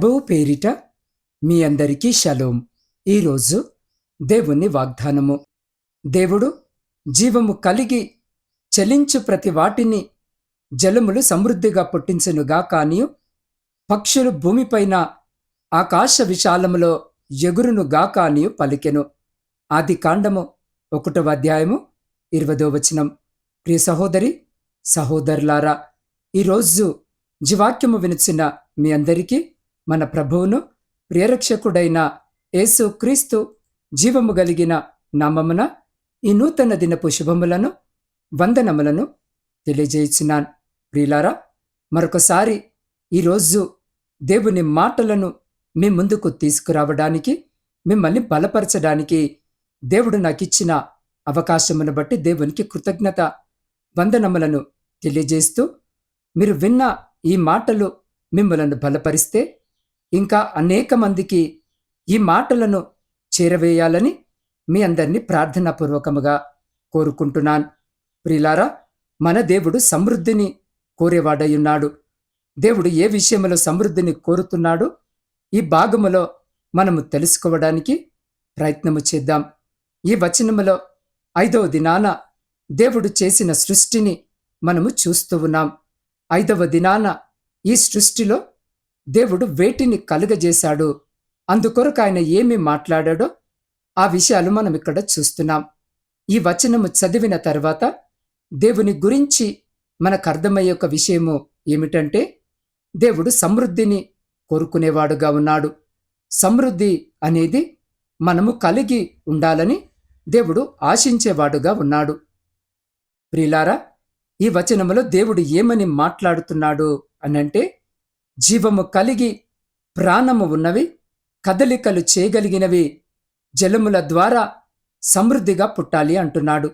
ప్రభువు పేరిట మీ అందరికీ షలోం. ఈరోజు దేవుని వాగ్దానము. దేవుడు జీవము కలిగి చలించు ప్రతి వాటిని జలములు సమృద్ధిగా పుట్టించునుగా కానియు పక్షులు భూమిపైన ఆకాశ విశాలములో ఎగురునుగా కానియు పలికెను. ఆది కాండము ఒకటవ అధ్యాయము ఇరవదో వచనం. ప్రియ సహోదరి సహోదరులారా ఈరోజు జీవాక్యము వినిచిన మీ అందరికీ మన ప్రభువును ప్రియరక్షకుడైన యేసు క్రీస్తు జీవము కలిగిన నామమున ఈ నూతన దినపు శుభములను వందనములను తెలియజేయించినాన్ ప్రియులారా మరొకసారి ఈరోజు దేవుని మాటలను మీ ముందుకు తీసుకురావడానికి మిమ్మల్ని బలపరచడానికి దేవుడు నాకు ఇచ్చిన అవకాశమును బట్టి దేవునికి కృతజ్ఞత వందనములను తెలియజేస్తూ మీరు విన్న ఈ మాటలు మిమ్మలను బలపరిస్తే ఇంకా అనేక మందికి ఈ మాటలను చేరవేయాలని మీ అందరినీ ప్రార్థనాపూర్వకముగా కోరుకుంటున్నాను. ప్రిలారా మన దేవుడు సమృద్ధిని కోరేవాడయున్నాడు దేవుడు ఏ విషయంలో సమృద్ధిని కోరుతున్నాడు ఈ భాగములో మనము తెలుసుకోవడానికి ప్రయత్నము చేద్దాం. ఈ వచనములో ఐదవ దినాన దేవుడు చేసిన సృష్టిని మనము చూస్తూ ఉన్నాం. ఐదవ దినాన ఈ సృష్టిలో దేవుడు వేటిని కలుగజేశాడు అందుకొరకు ఆయన ఏమి మాట్లాడాడో ఆ విషయాలు మనం ఇక్కడ చూస్తున్నాం. ఈ వచనము చదివిన తర్వాత దేవుని గురించి మనకు అర్థమయ్యే ఒక విషయము ఏమిటంటే దేవుడు సమృద్ధిని కోరుకునేవాడుగా ఉన్నాడు. సమృద్ధి అనేది మనము కలిగి ఉండాలని దేవుడు ఆశించేవాడుగా ఉన్నాడు. ప్రిలారా ఈ వచనములో దేవుడు ఏమని మాట్లాడుతున్నాడు అనంటే జీవము కలిగి ప్రాణము ఉన్నవి కదలికలు చేయగలిగినవి జలముల ద్వారా సమృద్ధిగా పుట్టాలి అంటున్నాడు.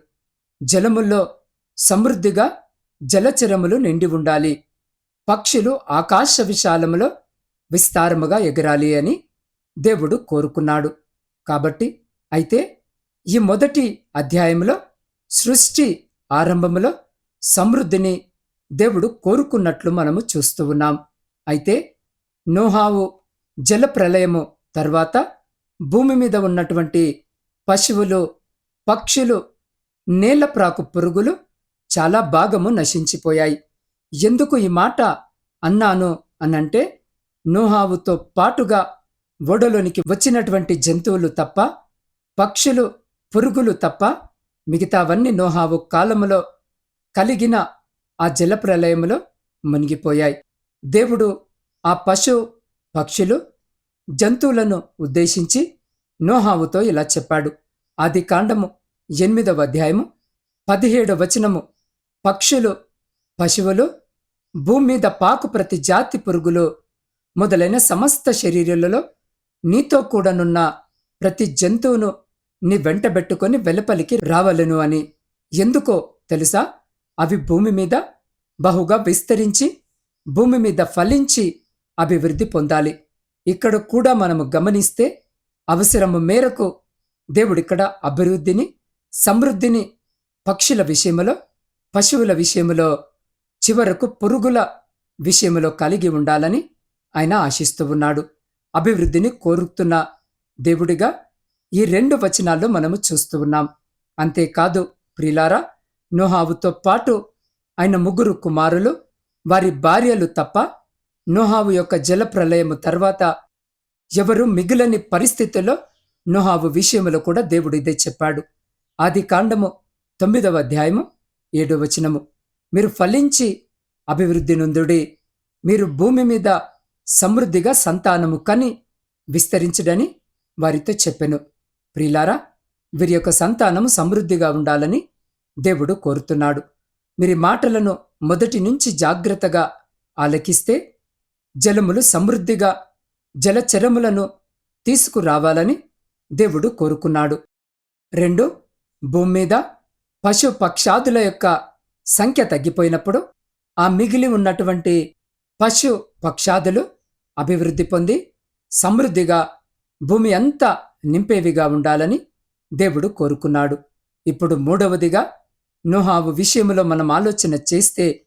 జలముల్లో సమృద్ధిగా జలచరములు నిండి ఉండాలి. పక్షులు ఆకాశ విశాలములో విస్తారముగా ఎగరాలి అని దేవుడు కోరుకున్నాడు. కాబట్టి అయితే ఈ మొదటి అధ్యాయంలో సృష్టి ఆరంభములో సమృద్ధిని దేవుడు కోరుకున్నట్లు మనము చూస్తూ ఉన్నాం. అయితే నోహావు జల ప్రళయము తర్వాత భూమి మీద ఉన్నటువంటి పశువులు పక్షులు నేలప్రాకు పురుగులు చాలా భాగము నశించిపోయాయి. ఎందుకు ఈ మాట అన్నాను అనంటే నోహావుతో పాటుగా ఓడలోనికి వచ్చినటువంటి జంతువులు తప్ప పక్షులు పురుగులు తప్ప మిగతావన్నీ నోహావు కాలములో కలిగిన ఆ జలప్రలయములో మునిగిపోయాయి. దేవుడు ఆ పశు పక్షులు జంతువులను ఉద్దేశించి నోహావుతో ఇలా చెప్పాడు. ఆది కాండము ఎనిమిదవ అధ్యాయము పదిహేడవ వచనము. పక్షులు పశువులు భూమి మీద పాకు ప్రతి జాతి పురుగులు మొదలైన సమస్త శరీరాలలో నీతో కూడానున్న ప్రతి జంతువును నీ వెంటబెట్టుకొని వెలుపలికి రావలను అని. ఎందుకో తెలుసా? అవి భూమి మీద బహుగా విస్తరించి భూమి మీద ఫలించి అభివృద్ధి పొందాలి. ఇక్కడ కూడా మనము గమనిస్తే అవసరము మేరకు దేవుడిక్కడ అభివృద్ధిని సమృద్ధిని పక్షుల విషయంలో పశువుల విషయంలో చివరకు పురుగుల విషయంలో కలిగి ఉండాలని ఆయన ఆశిస్తూ ఉన్నాడు. అభివృద్ధిని కోరుతున్న దేవుడిగా ఈ రెండు వచనాల్లో మనము చూస్తూ ఉన్నాం. అంతేకాదు ప్రిలారా నోహావుతో పాటు ఆయన ముగ్గురు కుమారులు వారి భార్యలు తప్ప నోహావు యొక్క జలప్రలయము తర్వాత ఎవరు మిగిలని పరిస్థితుల్లో నోహావు విషయంలో కూడా దేవుడు ఇదే చెప్పాడు. ఆది కాండము తొమ్మిదవ అధ్యాయము ఏడవ వచనము. మీరు ఫలించి అభివృద్ధి నొందుడి మీరు భూమి మీద సమృద్ధిగా సంతానము కని విస్తరించడని వారితో చెప్పెను. ప్రిలారా వీరి యొక్క సంతానము సమృద్ధిగా ఉండాలని దేవుడు కోరుతున్నాడు. మీరు మాటలను మొదటి నుంచి జాగ్రత్తగా ఆలకిస్తే జలములు సమృద్ధిగా జలచరములను తీసుకురావాలని దేవుడు కోరుకున్నాడు. రెండు భూమి మీద పశు పక్షాదుల యొక్క సంఖ్య తగ్గిపోయినప్పుడు ఆ మిగిలి ఉన్నటువంటి పశు పక్షాదులు అభివృద్ధి పొంది సమృద్ధిగా భూమి అంతా నింపేవిగా ఉండాలని దేవుడు కోరుకున్నాడు. ఇప్పుడు మూడవదిగా నోహావు విషయంలో మనం ఆలోచన చేస్తే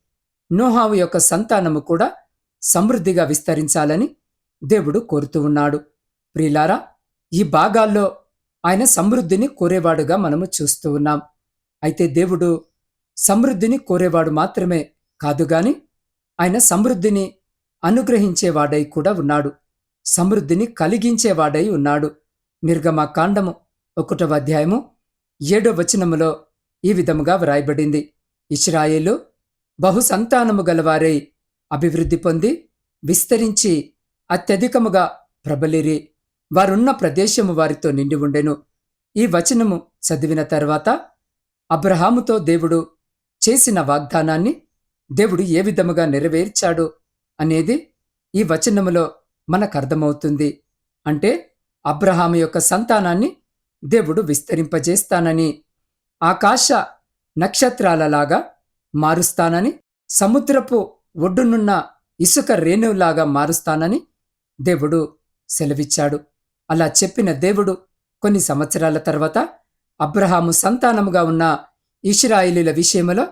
నోహావు యొక్క సంతానము కూడా సమృద్ధిగా విస్తరించాలని దేవుడు కోరుతూ ఉన్నాడు. ప్రిలారా ఈ భాగాల్లో ఆయన సమృద్ధిని కోరేవాడుగా మనము చూస్తూ ఉన్నాం. అయితే దేవుడు సమృద్ధిని కోరేవాడు మాత్రమే కాదు గాని ఆయన సమృద్ధిని అనుగ్రహించేవాడై కూడా ఉన్నాడు. సమృద్ధిని కలిగించేవాడై ఉన్నాడు. నిర్గమ కాండము ఒకటవ అధ్యాయము ఏడో వచనములో ఈ విధముగా వ్రాయబడింది. ఇస్రాయేలు బహుసంతానము గలవారై అభివృద్ధి పొంది విస్తరించి అత్యధికముగా ప్రబలిరి. వారున్న ప్రదేశము వారితో నిండి ఉండెను. ఈ వచనము చదివిన తర్వాత అబ్రహాముతో దేవుడు చేసిన వాగ్దానాన్ని దేవుడు ఏ విధముగా నెరవేర్చాడు అనేది ఈ వచనములో మనకు అర్థమవుతుంది. అంటే అబ్రహాము యొక్క సంతానాన్ని దేవుడు విస్తరింపజేస్తానని ఆకాశ నక్షత్రాలలాగా మారుస్తానని సముద్రపు ఒడ్డునున్న ఇసుక రేణువులాగా మారుస్తానని దేవుడు సెలవిచ్చాడు. అలా చెప్పిన దేవుడు కొన్ని సంవత్సరాల తర్వాత అబ్రహాము సంతానముగా ఉన్న ఇష్రాయిలీల విషయములో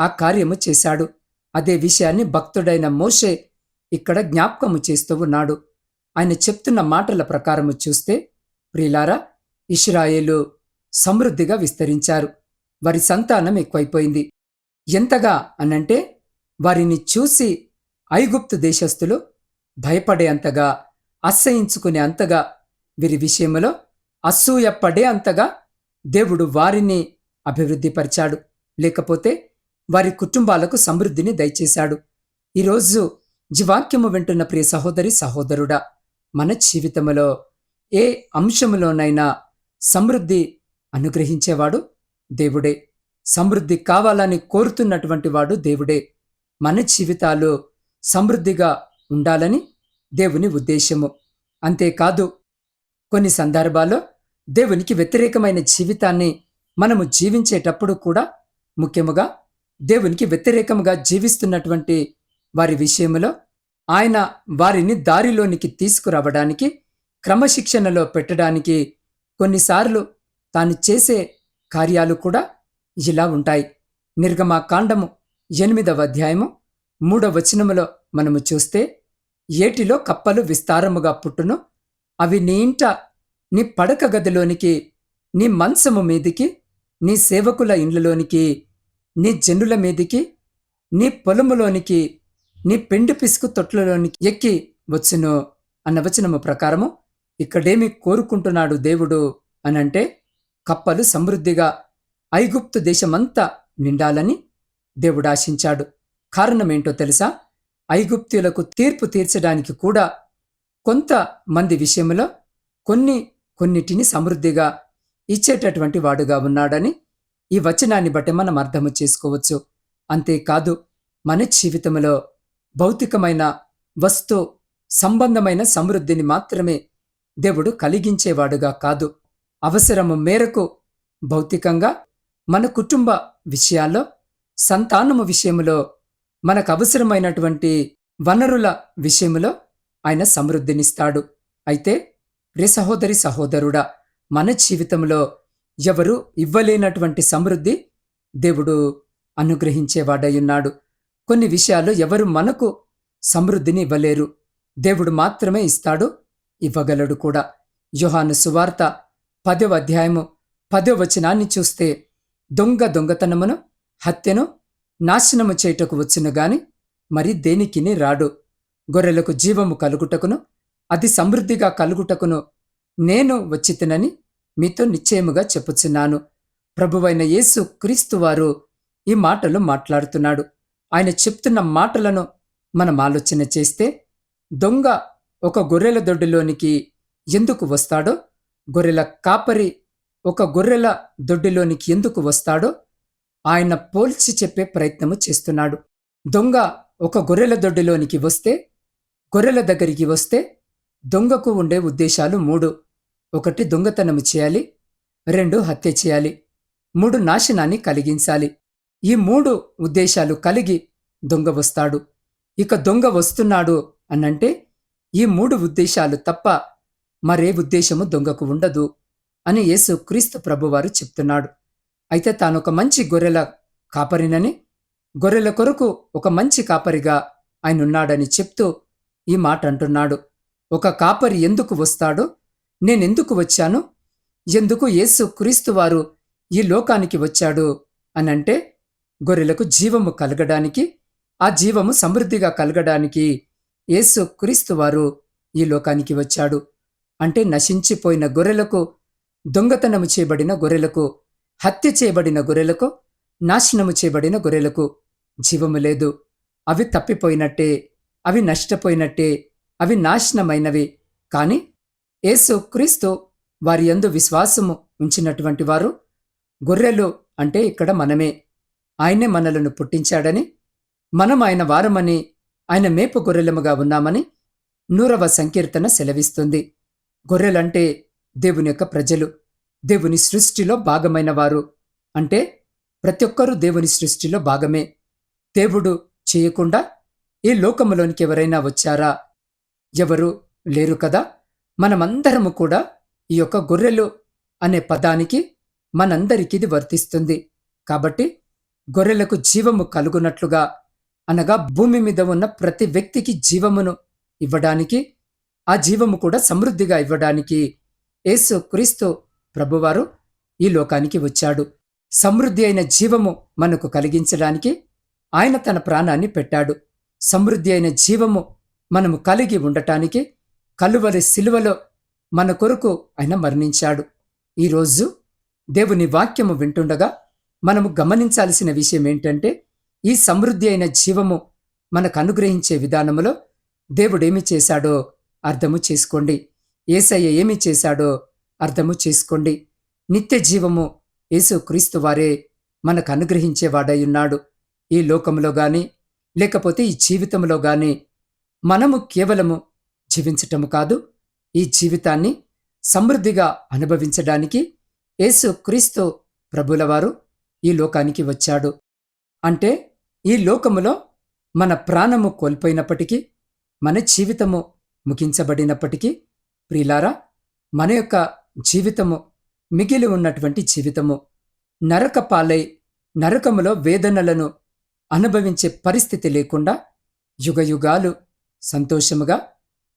ఆ కార్యము చేశాడు. అదే విషయాన్ని భక్తుడైన మోషే ఇక్కడ జ్ఞాపకము చేస్తూ ఉన్నాడు. ఆయన చెప్తున్న మాటల ప్రకారము చూస్తే ప్రిలారా ఇష్రాయేలు సమృద్ధిగా విస్తరించారు. వారి సంతానం ఎక్కువైపోయింది. ఎంతగా అనంటే వారిని చూసి ఐగుప్తు దేశస్థులు భయపడే అంతగా అసహించుకునే అంతగా వీరి విషయంలో అసూయపడే అంతగా దేవుడు వారిని అభివృద్ధిపరిచాడు. లేకపోతే వారి కుటుంబాలకు సమృద్ధిని దయచేశాడు. ఈరోజు జీవాక్యము వింటున్న ప్రియ సహోదరి సహోదరుడా మన జీవితంలో ఏ అంశములోనైనా సమృద్ధి అనుగ్రహించేవాడు దేవుడే. సమృద్ధి కావాలని కోరుతున్నటువంటి వాడు దేవుడే. మన జీవితాలు సమృద్ధిగా ఉండాలని దేవుని ఉద్దేశము. అంతేకాదు కొన్ని సందర్భాల్లో దేవునికి వ్యతిరేకమైన జీవితాన్ని మనము జీవించేటప్పుడు కూడా ముఖ్యముగా దేవునికి వ్యతిరేకంగా జీవిస్తున్నటువంటి వారి విషయంలో ఆయన వారిని దారిలోనికి తీసుకురావడానికి క్రమశిక్షణలో పెట్టడానికి కొన్నిసార్లు తాను చేసే కార్యాలు కూడా ఇలా ఉంటాయి. నిర్గమా కాండము ఎనిమిదవ అధ్యాయము మూడవ వచనములో మనము చూస్తే ఏటిలో కప్పలు విస్తారముగా పుట్టును అవి నీ ఇంట నీ పడక గదిలోనికి నీ మంచము మీదికి నీ సేవకుల ఇండ్లలోనికి నీ జనుల మీదికి నీ పొలములోనికి నీ పెండు పిసుకు తొట్లలోనికి ఎక్కి వచ్చును అన్న వచనము ప్రకారము ఇక్కడేమి కోరుకుంటున్నాడు దేవుడు అనంటే కప్పలు సమృద్ధిగా ఐగుప్తు దేశమంతా నిండాలని దేవుడాశించాడు. కారణమేంటో తెలుసా? ఐగుప్తులకు తీర్పు తీర్చడానికి కూడా కొంత మంది విషయంలో కొన్ని కొన్నిటిని సమృద్ధిగా ఇచ్చేటటువంటి వాడుగా ఉన్నాడని ఈ వచనాన్ని బట్టి మనం అర్థము చేసుకోవచ్చు. అంతేకాదు మన జీవితంలో భౌతికమైన వస్తు సంబంధమైన సమృద్ధిని మాత్రమే దేవుడు కలిగించేవాడుగా కాదు. అవసరము మేరకు భౌతికంగా మన కుటుంబ విషయాల్లో సంతానము విషయములో మనకు అవసరమైనటువంటి వనరుల విషయములో ఆయన సమృద్ధినిస్తాడు. అయితే రే సహోదరి సహోదరుడా మన జీవితంలో ఎవరు ఇవ్వలేనటువంటి సమృద్ధి దేవుడు అనుగ్రహించేవాడయ్యున్నాడు. కొన్ని విషయాలు ఎవరు మనకు సమృద్ధిని ఇవ్వలేరు. దేవుడు మాత్రమే ఇస్తాడు ఇవ్వగలడు కూడా. యోహాను సువార్త పదవ అధ్యాయము పదవ వచనాన్ని చూస్తే దొంగ దొంగతనమును హత్యను నాశనము చేయుటకు వచ్చును గాని మరి దేనికిని రాడు? గొర్రెలకు జీవము కలుగుటకును అది సమృద్ధిగా కలుగుటకును నేను వచ్చితినని మీతో నిశ్చయముగా చెప్పుచున్నాను. ప్రభువైన యేసు క్రీస్తు వారు ఈ మాటలు మాట్లాడుతున్నాడు. ఆయన చెప్తున్న మాటలను మనం ఆలోచన చేస్తే దొంగ ఒక గొర్రెల దొడ్డిలోనికి ఎందుకు వస్తాడో గొర్రెల కాపరి ఒక గొర్రెల దొడ్డిలోనికి ఎందుకు వస్తాడో ఆయన పోల్చి చెప్పే ప్రయత్నము చేస్తున్నాడు. దొంగ ఒక గొర్రెల దొడ్డిలోనికి వస్తే గొర్రెల దగ్గరికి వస్తే దొంగకు ఉండే ఉద్దేశాలు మూడు. ఒకటి దొంగతనము చేయాలి. రెండు హత్య చేయాలి. మూడు నాశనాన్ని కలిగించాలి. ఈ మూడు ఉద్దేశాలు కలిగి దొంగ వస్తాడు. ఇక దొంగ వస్తున్నాడు అనంటే ఈ మూడు ఉద్దేశాలు తప్ప మరే ఉద్దేశము దొంగకు ఉండదు అని యేసు క్రీస్తు ప్రభువారు చెప్తున్నాడు. అయితే తాను ఒక మంచి గొర్రెల కాపరినని గొర్రెల కొరకు ఒక మంచి కాపరిగా ఆయనున్నాడని చెప్తూ ఈ మాట అంటున్నాడు ఒక కాపరి ఎందుకు వస్తాడో నేనెందుకు వచ్చాను ఎందుకు యేసు క్రీస్తు వారు ఈ లోకానికి వచ్చాడు అనంటే గొర్రెలకు జీవము కలగడానికి ఆ జీవము సమృద్ధిగా కలగడానికి యేసు క్రీస్తు వారు ఈ లోకానికి వచ్చాడు. అంటే నశించిపోయిన గొర్రెలకు దొంగతనము చేయబడిన గొర్రెలకు హత్య చేయబడిన గొర్రెలకు నాశనము చేయబడిన గొర్రెలకు జీవము లేదు. అవి తప్పిపోయినట్టే అవి నష్టపోయినట్టే అవి నాశనమైనవి. కాని యేసు క్రీస్తు వారి యందు విశ్వాసము ఉంచినటువంటి వారు గొర్రెలు అంటే ఇక్కడ మనమే. ఆయనే మనలను పుట్టించాడని మనం ఆయన వారమని ఆయన మేపు గొర్రెలముగా ఉన్నామని నూరవ సంకీర్తన సెలవిస్తుంది. గొర్రెలంటే దేవుని యొక్క ప్రజలు దేవుని సృష్టిలో భాగమైన వారు అంటే ప్రతి ఒక్కరూ దేవుని సృష్టిలో భాగమే. దేవుడు చేయకుండా ఈ లోకములోనికి ఎవరైనా వచ్చారా? ఎవరు లేరు కదా? మనమందరము కూడా ఈ యొక్క గొర్రెలు అనే పదానికి మనందరికీ ఇది వర్తిస్తుంది. కాబట్టి గొర్రెలకు జీవము కలుగునట్లుగా అనగా భూమి మీద ఉన్న ప్రతి వ్యక్తికి జీవమును ఇవ్వడానికి ఆ జీవము కూడా సమృద్ధిగా ఇవ్వడానికి యేసు క్రీస్తు ప్రభువారు ఈ లోకానికి వచ్చాడు. సమృద్ధి అయిన జీవము మనకు కలిగించడానికి ఆయన తన ప్రాణాన్ని పెట్టాడు. సమృద్ధి అయిన జీవము మనము కలిగి ఉండటానికి కలువరి సిలువలో మన కొరకు ఆయన మరణించాడు. ఈరోజు దేవుని వాక్యము వింటుండగా మనము గమనించాల్సిన విషయం ఏంటంటే ఈ సమృద్ధి అయిన జీవము మనకు అనుగ్రహించే విధానములో దేవుడేమి చేశాడో అర్థము చేసుకోండి. ఏసయ్య ఏమి చేశాడో అర్థము చేసుకోండి. నిత్య జీవము యేసు క్రీస్తు వారే మనకు అనుగ్రహించేవాడై ఉన్నాడు. ఈ లోకంలో గాని లేకపోతే ఈ జీవితంలో గాని మనము కేవలము జీవించటము కాదు ఈ జీవితాన్ని సమృద్ధిగా అనుభవించడానికి యేసు క్రీస్తు ప్రభులవారు ఈ లోకానికి వచ్చాడు. అంటే ఈ లోకములో మన ప్రాణము కోల్పోయినప్పటికీ మన జీవితము ముగించబడినప్పటికీ ప్రిలారా మన యొక్క జీవితము మిగిలి ఉన్నటువంటి జీవితము నరక పాలై నరకములో వేదనలను అనుభవించే పరిస్థితి లేకుండా యుగయుగాలు సంతోషముగా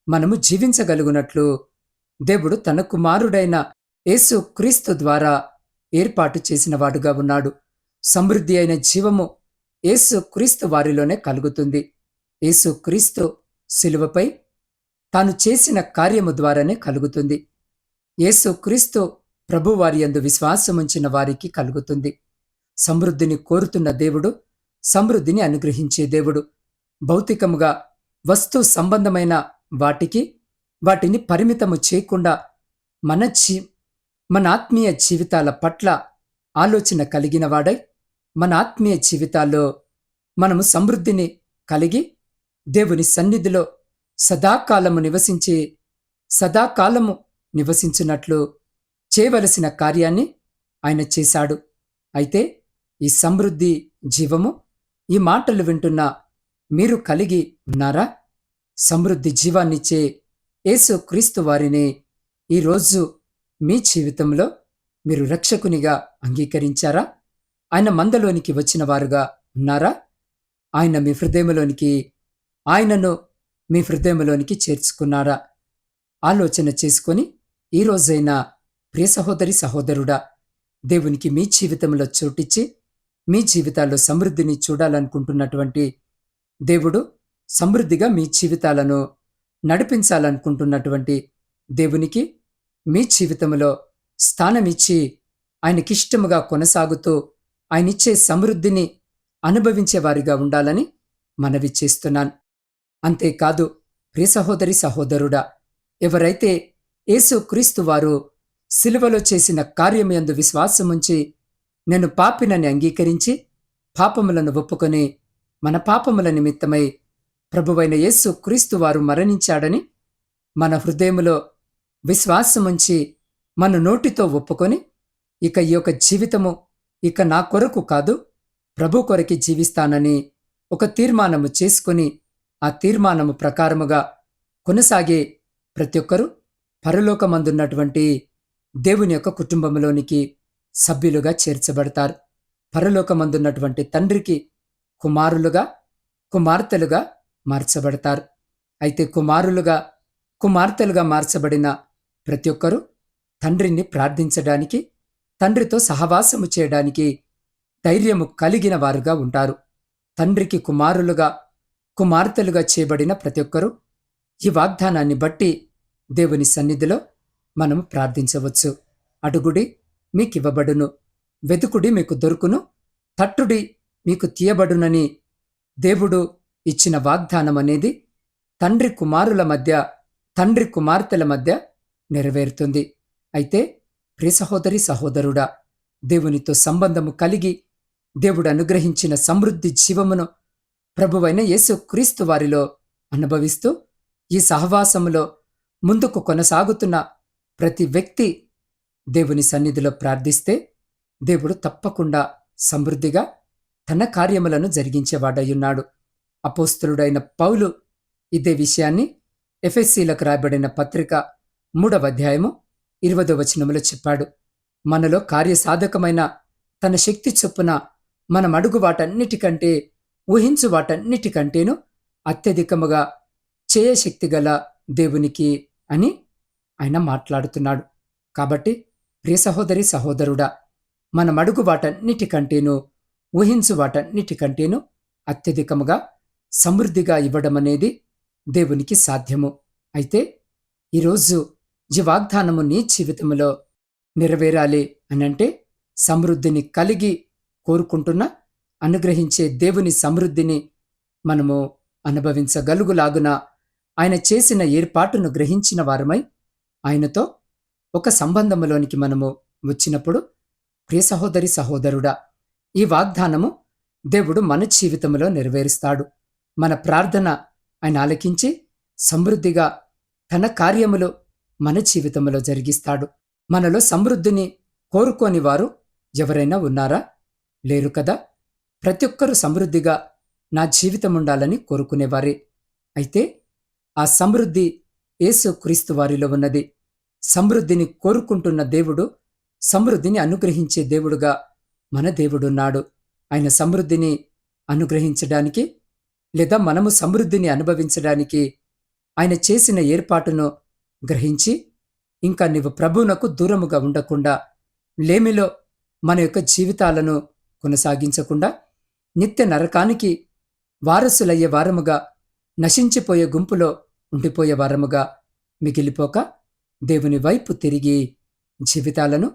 మనము జీవించగలుగునట్లు దేవుడు తన కుమారుడైన యేసు క్రీస్తు ద్వారా ఏర్పాటు చేసినవాడుగా ఉన్నాడు. సమృద్ధి అయిన జీవము యేసు క్రీస్తు వారిలోనే కలుగుతుంది. యేసు క్రీస్తు శిలువపై తాను చేసిన కార్యము ద్వారానే కలుగుతుంది. యేసు క్రీస్తు ప్రభువారి యందు విశ్వాసముంచిన వారికి కలుగుతుంది. సమృద్ధిని కోరుతున్న దేవుడు సమృద్ధిని అనుగ్రహించే దేవుడు. భౌతికముగా వస్తు సంబంధమైన వాటికి వాటిని పరిమితము చేయకుండా మన జీ మన ఆత్మీయ జీవితాల పట్ల ఆలోచన కలిగిన వాడై మన ఆత్మీయ జీవితాల్లో మనము సమృద్ధిని కలిగి దేవుని సన్నిధిలో సదాకాలము నివసించి సదాకాలము నివసించినట్లు చేయవలసిన కార్యాన్ని ఆయన చేశాడు. అయితే ఈ సమృద్ధి జీవము ఈ మాటలు వింటున్న మీరు కలిగి ఉన్నారా? సమృద్ధి జీవాన్నిచ్చే యేసు క్రీస్తు వారిని ఈరోజు మీ జీవితంలో మీరు రక్షకునిగా అంగీకరించారా? ఆయన మందలోనికి వచ్చిన వారుగా ఉన్నారా? ఆయన మీ హృదయంలోనికి ఆయనను మీ హృదయంలోనికి చేర్చుకున్నారా? ఆలోచన చేసుకొని ఈ ప్రియ సహోదరి సహోదరుడా దేవునికి మీ జీవితంలో చోటిచ్చి మీ జీవితాల్లో సమృద్ధిని చూడాలనుకుంటున్నటువంటి దేవుడు సమృద్ధిగా మీ జీవితాలను నడిపించాలనుకుంటున్నటువంటి దేవునికి మీ జీవితంలో స్థానమిచ్చి ఆయనకిష్టముగా కొనసాగుతూ ఆయనిచ్చే సమృద్ధిని అనుభవించేవారిగా ఉండాలని మనవి చేస్తున్నాను. అంతేకాదు ప్రియ సహోదరి సహోదరుడా ఎవరైతే యేసు క్రీస్తు వారు సిలువలో చేసిన కార్యమందు విశ్వాసముంచి నేను పాపినని అంగీకరించి పాపములను ఒప్పుకొని మన పాపముల నిమిత్తమై ప్రభువైన యేసు క్రీస్తు వారు మరణించాడని మన హృదయములో విశ్వాసముంచి మన నోటితో ఒప్పుకొని ఇక ఈ యొక్క జీవితము ఇక నా కొరకు కాదు ప్రభు కొరకి జీవిస్తానని ఒక తీర్మానము చేసుకుని ఆ తీర్మానము ప్రకారముగా కొనసాగే ప్రతి ఒక్కరూ పరలోకమందున్నటువంటి దేవుని యొక్క కుటుంబంలోనికి సభ్యులుగా చేర్చబడతారు. పరలోకమందున్నటువంటి తండ్రికి కుమారులుగా కుమార్తెలుగా మార్చబడతారు. అయితే కుమారులుగా కుమార్తెలుగా మార్చబడిన ప్రతి ఒక్కరూ తండ్రిని ప్రార్థించడానికి తండ్రితో సహవాసము చేయడానికి ధైర్యము కలిగిన వారుగా ఉంటారు. తండ్రికి కుమారులుగా కుమార్తెలుగా చేయబడిన ప్రతి ఒక్కరూ ఈ వాగ్దానాన్ని బట్టి దేవుని సన్నిధిలో మనం ప్రార్థించవచ్చు. అడుగుడి మీకివ్వబడును. వెతుకుడి మీకు దొరుకును. తట్టుడి మీకు తీయబడునని దేవుడు ఇచ్చిన వాగ్దానం అనేది తండ్రి కుమారుల మధ్య తండ్రి కుమార్తెల మధ్య నెరవేరుతుంది. అయితే ప్రియ సహోదరి సహోదరుడా దేవునితో సంబంధము కలిగి దేవుడు అనుగ్రహించిన సమృద్ధి జీవమును ప్రభువైన యేసు క్రీస్తు వారిలో అనుభవిస్తూ ఈ సహవాసములో ముందుకు కొనసాగుతున్న ప్రతి వ్యక్తి దేవుని సన్నిధిలో ప్రార్థిస్తే దేవుడు తప్పకుండా సమృద్ధిగా తన కార్యములను జరిగించేవాడయ్యున్నాడు. అపోస్తులుడైన పౌలు ఇదే విషయాన్ని ఎఫ్ఎస్సీలకు రాయబడిన పత్రిక మూడవ అధ్యాయము ఇరవదో వచనములో చెప్పాడు. మనలో కార్యసాధకమైన తన శక్తి చొప్పున మనం అడుగు వాటన్నిటికంటే ఊహించు వాటన్నిటికంటేను అత్యధికముగా చేయశక్తి గల దేవునికి అని ఆయన మాట్లాడుతున్నాడు. కాబట్టి ప్రియ సహోదరి సహోదరుడా మనం అడుగు వాటన్నిటికంటేను ఊహించు వాటన్నిటికంటేను అత్యధికముగా సమృద్ధిగా ఇవ్వడం అనేది దేవునికి సాధ్యము. అయితే ఈరోజు ఈ వాగ్దానము నీ జీవితంలో నెరవేరాలి అనంటే సమృద్ధిని కలిగి కోరుకుంటున్న అనుగ్రహించే దేవుని సమృద్ధిని మనము అనుభవించగలుగులాగున ఆయన చేసిన ఏర్పాటును గ్రహించిన వారమై ఆయనతో ఒక సంబంధములోనికి మనము వచ్చినప్పుడు ప్రియ సహోదరి సహోదరుడా ఈ వాగ్దానము దేవుడు మన జీవితంలో నెరవేరుస్తాడు. మన ప్రార్థన ఆయన ఆలకించి సమృద్ధిగా తన కార్యములు మన జీవితంలో జరిగిస్తాడు. మనలో సమృద్ధిని కోరుకోని వారు ఎవరైనా ఉన్నారా? లేరు కదా? ప్రతి ఒక్కరూ సమృద్ధిగా నా జీవితం ఉండాలని కోరుకునేవారే. అయితే ఆ సమృద్ధి యేసు క్రీస్తు వారిలో ఉన్నది. సమృద్ధిని కోరుకుంటున్న దేవుడు సమృద్ధిని అనుగ్రహించే దేవుడుగా మన దేవుడున్నాడు ఆయన సమృద్ధిని అనుగ్రహించడానికి లేదా మనము సమృద్ధిని అనుభవించడానికి ఆయన చేసిన ఏర్పాటును గ్రహించి ఇంకా నీవు ప్రభువునకు దూరముగా ఉండకుండా లేమిలో మన యొక్క జీవితాలను కొనసాగించకుండా నిత్య నరకానికి వారసులయ్యే వారముగా నశించిపోయే గుంపులో ఉండిపోయే వారముగా మిగిలిపోక దేవుని వైపు తిరిగి జీవితాలను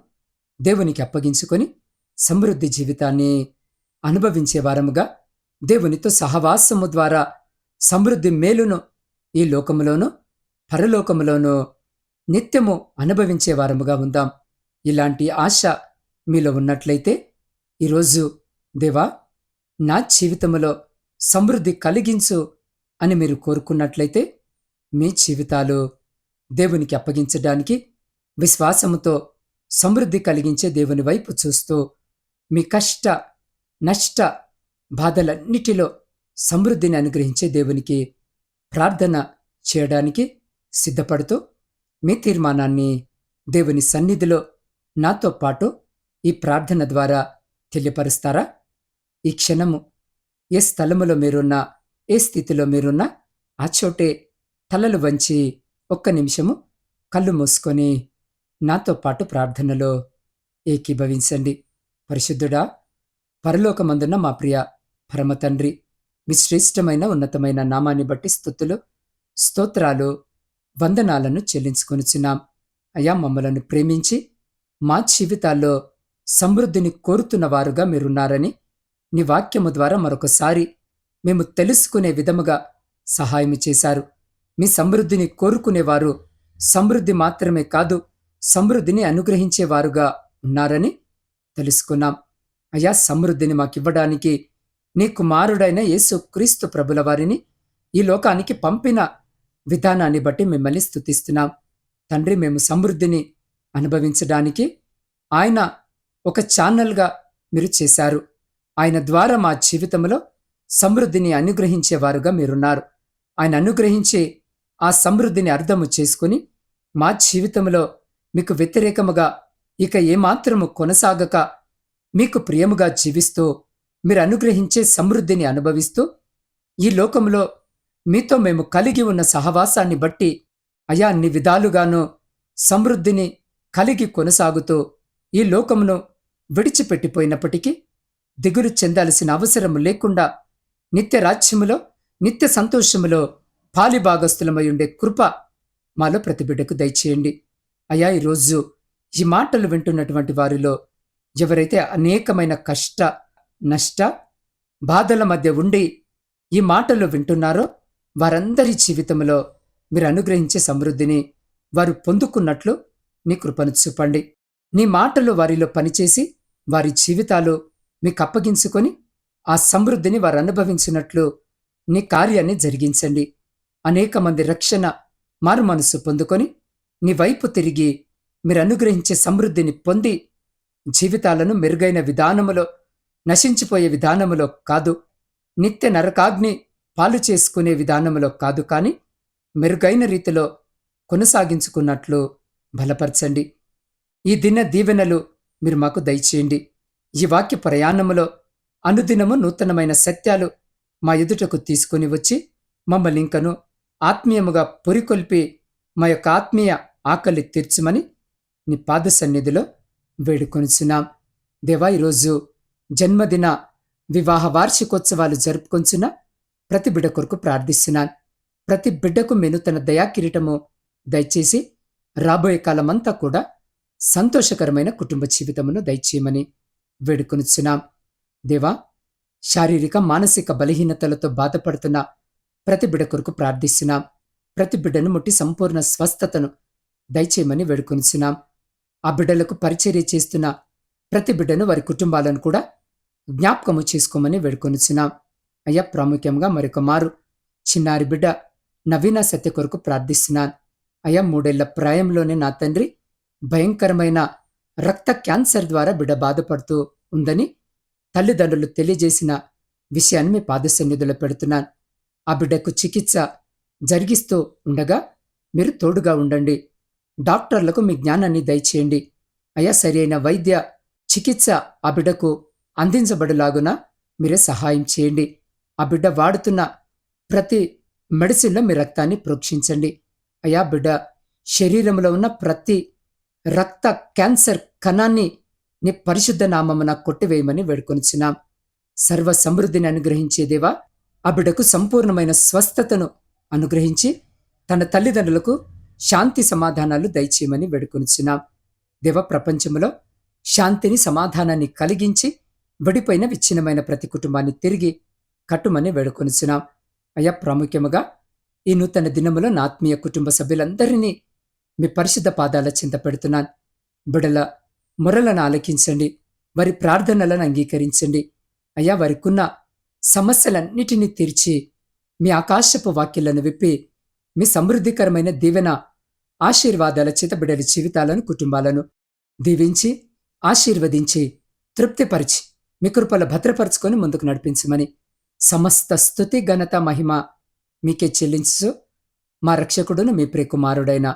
దేవునికి అప్పగించుకొని సమృద్ధి జీవితాన్ని అనుభవించే వారముగా దేవునితో సహవాసము ద్వారా సమృద్ధి మేలును ఈ లోకములోనూ పరలోకములోనూ నిత్యము అనుభవించే వారముగా ఉందాం. ఇలాంటి ఆశ మీలో ఉన్నట్లయితే ఈరోజు దేవా నా జీవితములో సమృద్ధి కలిగించు అని మీరు కోరుకున్నట్లయితే మీ జీవితాలు దేవునికి అప్పగించడానికి విశ్వాసముతో సమృద్ధి కలిగించే దేవుని వైపు చూస్తూ మీ కష్ట నష్ట బాధలన్నిటిలో సమృద్ధిని అనుగ్రహించే దేవునికి ప్రార్థన చేయడానికి సిద్ధపడుతూ మీ తీర్మానాన్ని దేవుని సన్నిధిలో నాతో పాటు ఈ ప్రార్థన ద్వారా తెలియపరుస్తారా? ఈ క్షణము ఏ స్థలములో మీరున్నా ఏ స్థితిలో మీరున్నా ఆ చోటే తలలు వంచి ఒక్క నిమిషము కళ్ళు మూసుకొని నాతో పాటు ప్రార్థనలో ఏకీభవించండి. పరిశుద్ధుడా పరలోకమందున్న మా ప్రియ పరమతండ్రి మీ శ్రేష్టమైన ఉన్నతమైన నామాన్ని బట్టి స్థుతులు స్తోత్రాలు వందనాలను చెల్లించుకొనిచున్నాం. అయా మమ్మలను ప్రేమించి మా జీవితాల్లో సమృద్ధిని కోరుతున్న వారుగా మీరున్నారని నీ వాక్యము ద్వారా మరొకసారి మేము తెలుసుకునే విధముగా సహాయం చేశారు. మీ సమృద్ధిని కోరుకునేవారు సమృద్ధి మాత్రమే కాదు సమృద్ధిని అనుగ్రహించేవారుగా ఉన్నారని తెలుసుకున్నాం. అయ్యా సమృద్ధిని మాకివ్వడానికి నీ కుమారుడైన యేసు క్రీస్తు ప్రభుల వారిని ఈ లోకానికి పంపిన విధానాన్ని బట్టి మిమ్మల్ని స్థుతిస్తున్నాం తండ్రి మేము సమృద్ధిని అనుభవించడానికి ఆయన ఒక ఛానల్గా మీరు చేశారు. ఆయన ద్వారా మా జీవితంలో సమృద్ధిని అనుగ్రహించేవారుగా మీరున్నారు. ఆయన అనుగ్రహించి ఆ సమృద్ధిని అర్థము చేసుకుని మా జీవితంలో మీకు వ్యతిరేకముగా ఇక ఏమాత్రము కొనసాగక మీకు ప్రియముగా జీవిస్తూ మీరు అనుగ్రహించే సమృద్ధిని అనుభవిస్తూ ఈ లోకంలో మీతో మేము కలిగి ఉన్న సహవాసాన్ని బట్టి అయా అన్ని విధాలుగాను సమృద్ధిని కలిగి కొనసాగుతూ ఈ లోకమును విడిచిపెట్టిపోయినప్పటికీ దిగులు చెందాల్సిన అవసరం లేకుండా నిత్య రాజ్యములో నిత్య సంతోషములో పాలిభాగస్థులమై ఉండే కృప మాలో ప్రతిబిడ్డకు దయచేయండి. అయా ఈరోజు ఈ మాటలు వింటున్నటువంటి వారిలో ఎవరైతే అనేకమైన కష్ట నష్ట బాధల మధ్య ఉండి ఈ మాటలు వింటున్నారో వారందరి జీవితంలో మీరు అనుగ్రహించే సమృద్ధిని వారు పొందుకున్నట్లు నీ కృపను చూపండి. నీ మాటలు వారిలో పనిచేసి వారి జీవితాలు మీకు అప్పగించుకొని ఆ సమృద్ధిని వారు అనుభవించినట్లు నీ కార్యాన్ని జరిగించండి. అనేక మంది రక్షణ మారు మనసు పొందుకొని నీ వైపు తిరిగి మీరు అనుగ్రహించే సమృద్ధిని పొంది జీవితాలను మెరుగైన విధానములో నశించిపోయే విధానములో కాదు నిత్య నరకాగ్ని పాలు చేసుకునే విధానములో కాదు కాని మెరుగైన రీతిలో కొనసాగించుకున్నట్లు బలపరచండి. ఈ దిన దీవెనలు మీరు మాకు దయచేయండి. ఈ వాక్య ప్రయాణములో అనుదినము నూతనమైన సత్యాలు మా ఎదుటకు తీసుకొని వచ్చి మమ్మల్ని ఇంకను ఆత్మీయముగా పొరికొల్పి మా యొక్క ఆత్మీయ ఆకలి తీర్చమని నీ పాద సన్నిధిలో వేడుకొనిచున్నాం. దేవా ఈరోజు జన్మదిన వివాహ వార్షికోత్సవాలు జరుపుకొంచున్న ప్రతి బిడ్డ కొరకు ప్రార్థిస్తున్నాను. ప్రతి బిడ్డకు మెను తన దయాకిరీటము దయచేసి రాబోయే కాలమంతా కూడా సంతోషకరమైన కుటుంబ జీవితమును దయచేయమని వేడుకొనిచ్చున్నాం దేవా శారీరక మానసిక బలహీనతలతో బాధపడుతున్న ప్రతి బిడ కొరకు ప్రార్థిస్తున్నాం. ప్రతి బిడ్డను ముట్టి సంపూర్ణ స్వస్థతను దయచేయమని వేడుకొనిచున్నాం. ఆ బిడ్డలకు పరిచర్య చేస్తున్న ప్రతి బిడ్డను వారి కుటుంబాలను కూడా జ్ఞాపకము చేసుకోమని వేడుకొనిచున్నాం. అయ్యా ప్రాముఖ్యంగా మరొక మారు చిన్నారి బిడ్డ నవీన సత్య కొరకు ప్రార్థిస్తున్నాను. అయ్యా మూడేళ్ళ ప్రాయంలోనే నా తండ్రి భయంకరమైన రక్త క్యాన్సర్ ద్వారా బిడ్డ బాధపడుతూ ఉందని తల్లిదండ్రులు తెలియజేసిన విషయాన్ని మీ పాదసన్నిధిలో పెడుతున్నాను. ఆ బిడ్డకు చికిత్స జరిగిస్తూ ఉండగా మీరు తోడుగా ఉండండి. డాక్టర్లకు మీ జ్ఞానాన్ని దయచేయండి. అయ్యా సరైన వైద్య చికిత్స ఆ బిడ్డకు అందించబడులాగున మీరే సహాయం చేయండి. ఆ బిడ్డ వాడుతున్న ప్రతి మెడిసిన్లో మీ రక్తాన్ని ప్రోక్షించండి. అయా బిడ్డ శరీరంలో ఉన్న ప్రతి రక్త క్యాన్సర్ కణాన్ని నీ పరిశుద్ధ నామమున కొట్టివేయమని వేడుకొనిచున్నాం. సర్వ సమృద్ధిని అనుగ్రహించే దేవా ఆ బిడ్డకు సంపూర్ణమైన స్వస్థతను అనుగ్రహించి తన తల్లిదండ్రులకు శాంతి సమాధానాలు దయచేయమని వేడుకొనిచున్నాం. దేవ ప్రపంచంలో శాంతిని సమాధానాన్ని కలిగించి విడిపోయిన విచ్ఛిన్నమైన ప్రతి కుటుంబాన్ని తిరిగి కట్టుమని వేడుకొనిచున్నాం. అయ్యా ప్రాముఖ్యముగా ఈ నూతన దినములో నా ఆత్మీయ కుటుంబ సభ్యులందరినీ మీ పరిశుద్ధ పాదాల చింత పెడుతున్నాను. బిడల మొరలను ఆలకించండి. వారి ప్రార్థనలను అంగీకరించండి. అయ్యా వారికున్న సమస్యలన్నిటినీ తీర్చి మీ ఆకాశపు వాక్యలను విప్పి మీ సమృద్ధికరమైన దీవెన ఆశీర్వాదాల చేత బిడల జీవితాలను కుటుంబాలను దీవించి ఆశీర్వదించి తృప్తిపరిచి మీ కృపల భద్రపరుచుకొని ముందుకు నడిపించమని సమస్త స్థుతి ఘనత మహిమ మీకే చెల్లించు మా రక్షకుడును మీ ప్రియకుమారుడైన